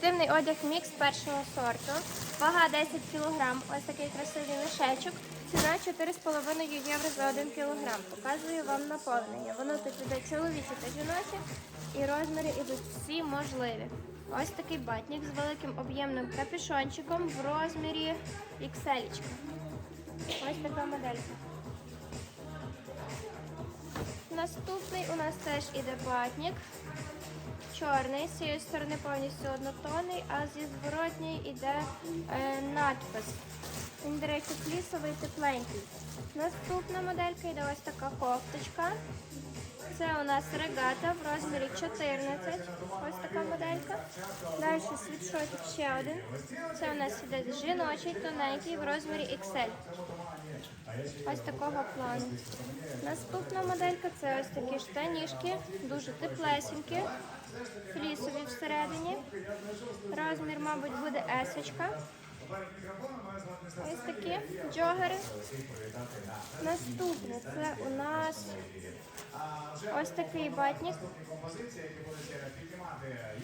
Спортивний одяг мікс першого сорту. Вага 10 кг. Ось такий красивий мішечок. Ціна 4,5 євро за 1 кг. Показую вам наповнення. Воно тут іде чоловічі та жіночі. І розміри ідуть всі можливі. Ось такий батник з великим об'ємним капюшончиком в розмірі XL. Ось така моделька. Наступний у нас теж іде батник. Чорний, з цієї сторони повністю однотонний, а зі зворотньої йде е, надпис. Він, до речі, флісовий тепленький. Наступна моделька йде ось така кофточка. Це у нас регата в розмірі 14. Ось така моделька. Далі світшотик ще один. Це у нас іде жіночий, тоненький в розмірі XL. Ось такого плану. Наступна моделька це ось такі штанішки, дуже теплесенькі, флісові всередині. Розмір, мабуть, буде есочка. Такі джогери. Наступне це у нас ось такий батник.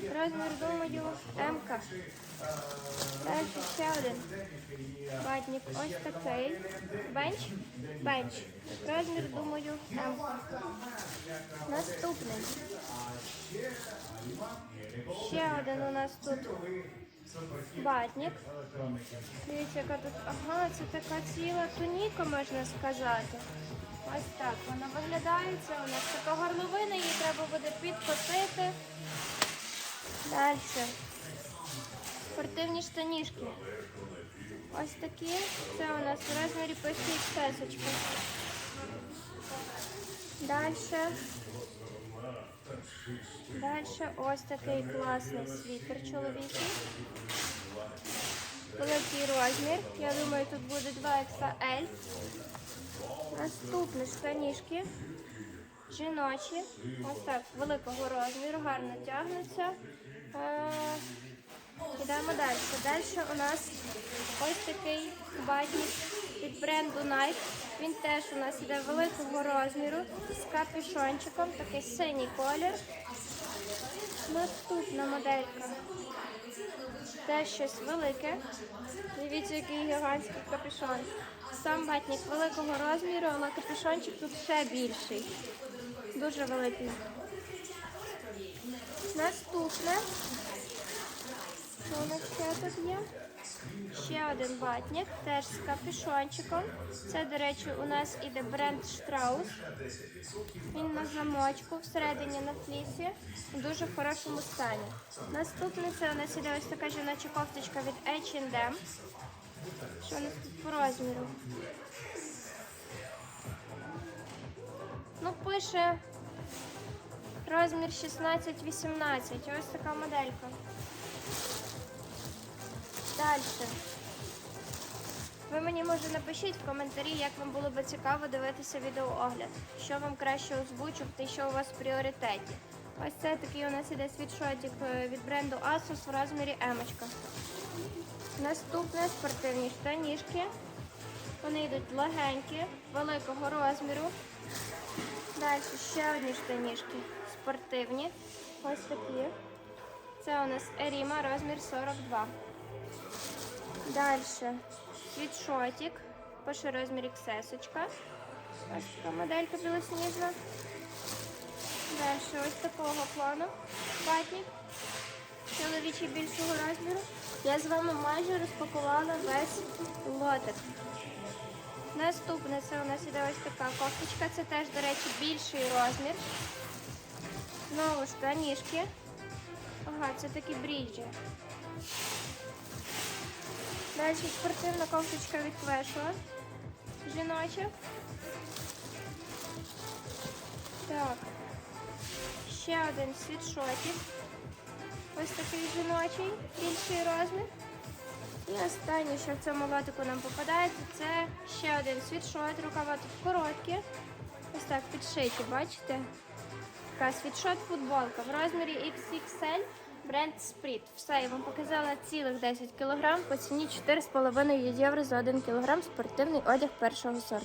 Розмір, думаю, МК. Далі ще один батник. Ось такий. Бенч. Бенч. Розмір, думаю, М. Наступний. Ще один у нас тут батник. Дивіться, яка тут. Ага, це така ціла туніка, можна сказати. Ось так вона виглядає. Це у нас така горловина, її треба буде підкотити. Далі. Спортивні штанішки. Ось такі. Це у нас в розмірі почти XS. Далі. Далі ось такий класний світер чоловічий. Великий розмір. Я думаю, тут буде 2XL. Наступні штанішки. Жіночі. Ось так, великого розміру, гарно тягнуться. Йдемо далі. Далі у нас ось такий батник від бренду Nike. Він теж у нас іде великого розміру з капюшончиком, такий синій колір. Наступна моделька. Теж щось велике. Дивіться, який гігантський капюшон. Сам батник великого розміру, але капюшончик тут ще більший. Дуже великий. Наступне. У тут є? Ще один батник, теж з капюшончиком. Це, до речі, у нас іде бренд Штраус. Він на замочку, всередині на флісі, в дуже хорошому стані. Наступне це у нас іде ось така жіноча кофточка від H&M. Що у нас тут по розміру? Ну, пише розмір 16-18. Ось така моделька. Далі. Ви мені може напишіть в коментарі, як вам було би цікаво дивитися відеоогляд, що вам краще озвучувати що у вас в пріоритеті. Ось це такий у нас іде світшотик е, від бренду Asus в розмірі Емочка. Наступне спортивні штанішки. Вони йдуть легенькі, великого розміру. Далі ще одні штанішки спортивні. Ось такі. Це у нас Еріма, розмір 42. Далі світшотик, пише розмір XS. Ось така моделька білосніжна. Далі ось такого плану батник. Чоловічий більшого розміру. Я з вами майже розпакувала весь лотик. Наступне це у нас іде ось така кофточка. Це теж, до речі, більший розмір. Знову ж штанішки. Ага, це такі бріджі. Далі спортивна кофточка від Квешла. Жіноча. Так. Ще один світшотик. Ось такий жіночий, більший розмір. І останнє, що в цьому лотику нам попадається, це ще один світшот. Рукава тут короткі. Ось так підшиті, бачите? Така світшот футболка в розмірі XXL бренд Спріт. Все, я вам показала цілих 10 кг по ціні 4,5 євро за 1 кг спортивний одяг першого сорту.